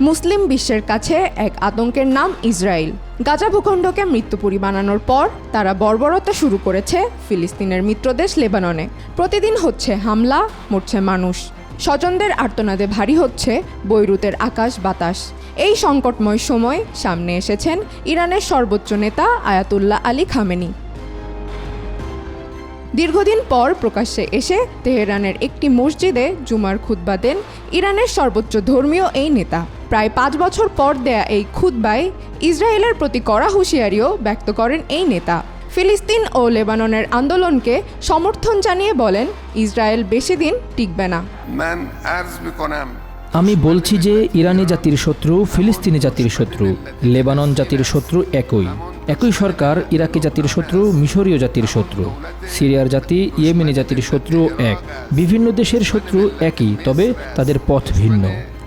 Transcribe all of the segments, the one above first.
মুসলিম বিশ্বের কাছে এক আতঙ্কের নাম ইসরায়েল। গাজা ভূখণ্ডকে মৃত্যুপুরী বানানোর পর তারা বর্বরতা শুরু করেছে ফিলিস্তিনের মিত্রদেশ লেবাননে। প্রতিদিন হচ্ছে হামলা, মরছে মানুষ। স্বজনদের আর্তনাদে ভারী হচ্ছে বৈরুতের আকাশ বাতাস। এই সংকটময় সময় সামনে এসেছেন ইরানের সর্বোচ্চ নেতা আয়াতুল্লাহ আলী খামেনি। দীর্ঘদিন পর প্রকাশ্যে এসে তেহরানের একটি মসজিদে জুমার খুতবা দেন ইরানের সর্বোচ্চ ধর্মীয় এই নেতা। প্রায় পাঁচ বছর পর দেয়া এই খুদ্বায় ইসরায়েলের প্রতি কড়া হুঁশিয়ারিও ব্যক্ত করেন এই নেতা। ফিলিস্তিন ও লেবাননের আন্দোলনকে সমর্থন জানিয়ে বলেন ইসরায়েল বেশি দিন টিকবে না। আমি বলছি যে ইরানি জাতির শত্রু ফিলিস্তিনি জাতির শত্রু লেবানন জাতির শত্রু একই। একই সরকার ইরাকি জাতির শত্রু মিশরীয় জাতির শত্রু। সিরিয়ার জাতি ইয়েমেনি জাতির শত্রু এক। বিভিন্ন দেশের শত্রু একই তবে তাদের পথ ভিন্ন।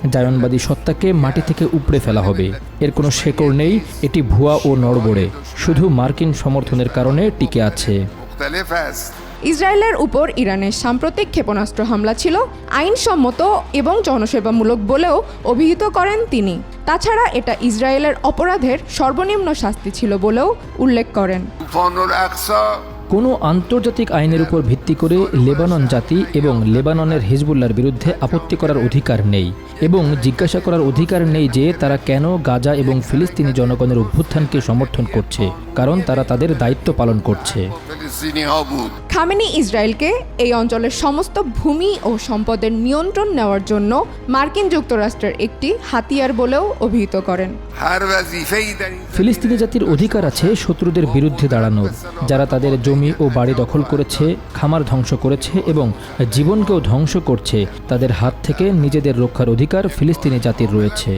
জায়নবাদী সত্তাকে মাটি থেকে উপড়ে ফেলা হবে। এর কোনো শেকড় নেই, এটি ভুয়া ও নড়বড়ে। শুধু মার্কিন সমর্থনের কারণে টিকে আছে। ইসরায়েলের উপর ইরানের সাম্প্রতিক ক্ষেপণাস্ত্র হামলা ছিল আইনসম্মত এবং জনসেবামূলক বলেও অভিহিত করেন তিনি। তাছাড়া এটা ইসরায়েলের অপরাধের সর্বনিম্ন শাস্তি ছিল বলেও উল্লেখ করেন। কোনো আন্তর্জাতিক আইনের উপর ভিত্তি করে লেবানন জাতি এবং লেবাননের হিজবুল্লার বিরুদ্ধে আপত্তি করার অধিকার নেই এবং জিজ্ঞাসা করার অধিকার নেই যে তারা কেন গাজা এবং ফিলিস্তিনি জনগণের অভ্যুত্থানকে সমর্থন করছে, কারণ তারা তাদের দায়িত্ব পালন করছে। খামেনি ইসরায়েলকে এই অঞ্চলের সমস্ত ভূমি ও সম্পদের নিয়ন্ত্রণ নেওয়ার জন্য মার্কিন যুক্তরাষ্ট্রের একটি হাতিয়ার বলেও অভিহিত করেন। ফিলিস্তিনি জাতির অধিকার আছে শত্রুদের বিরুদ্ধে দাঁড়ানোর। যারা তাদের জমি ও বাড়ি দখল করেছে খামার ধ্বংস করেছে এবং জীবনকেও ধ্বংস করছে তাদের হাত থেকে নিজেদের রক্ষার অধিকার ফিলিস্তিনি জাতির রয়েছে।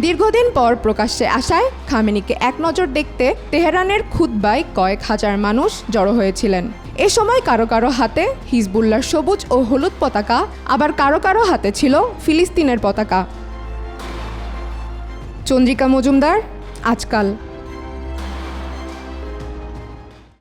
দীর্ঘদিন পর প্রকাশ্যে আসায় খামেনিকে এক নজর দেখতে তেহরানের খুদ্বায় কয়েক হাজার মানুষ জড়ো হয়েছিলেন। এ সময় কারও কারও হাতে হিজবুল্লার সবুজ ও হলুদ পতাকা, আবার কারও কারও হাতে ছিল ফিলিস্তিনের পতাকা। চন্দ্রিকা মজুমদার, আজকাল।